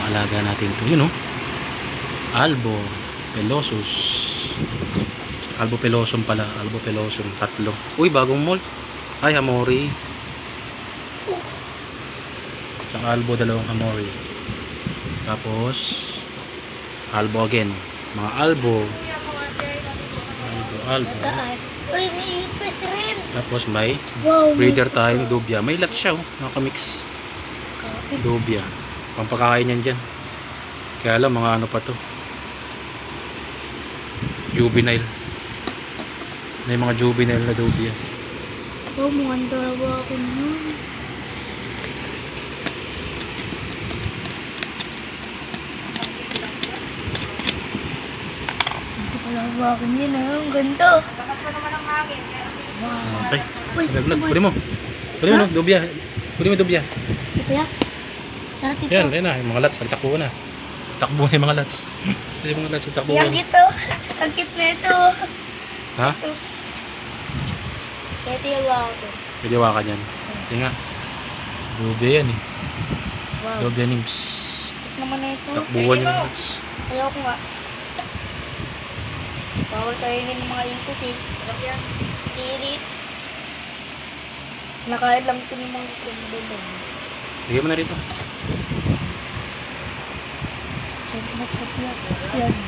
alaga natin to. Yun, oh. Albo. Pelosus. Albo pelosum pala. Albo pelosum. Tatlo. Uy, bagong mold. Ay, Amori. Isang albo, dalawang Amori. Tapos, albo again. Mga albo. Albo, albo. Tapos may breeder time, dubia. May lots siya, oh. Nakamix. Dubia. Pampakain yan dyan. Kaya alam, mga ano pa to. Juvenile. May mga juvenile na dubia. Oh, mukhang dalawa ako nun. Dalawa ako yun, ah. Ang ganda. Wow. Okay. Uy, Kunin mo. Kunin mo, dubia. Kunin mo dubia. Ito Tara, tito. Yan, yan na. Yung mga lots, nagtakbo na. Takbo na yung mga lots. yung mga lots, nagtakbo Yang na. ito. Ang cute na ito. Ha? Kaya tiyawa ako. Pwede wakan yan. Hindi nga. Dubia yan eh. Wow. Dubia nymphs. Cute naman na ito. Takbuhan yung lots. Ayaw ko nga. Bawal kainin ng mga ipis eh. Sarap yan. Kilit. Nakain lang ito ng mga kumbulan. Bigay mo na rito. Check check na. Yan.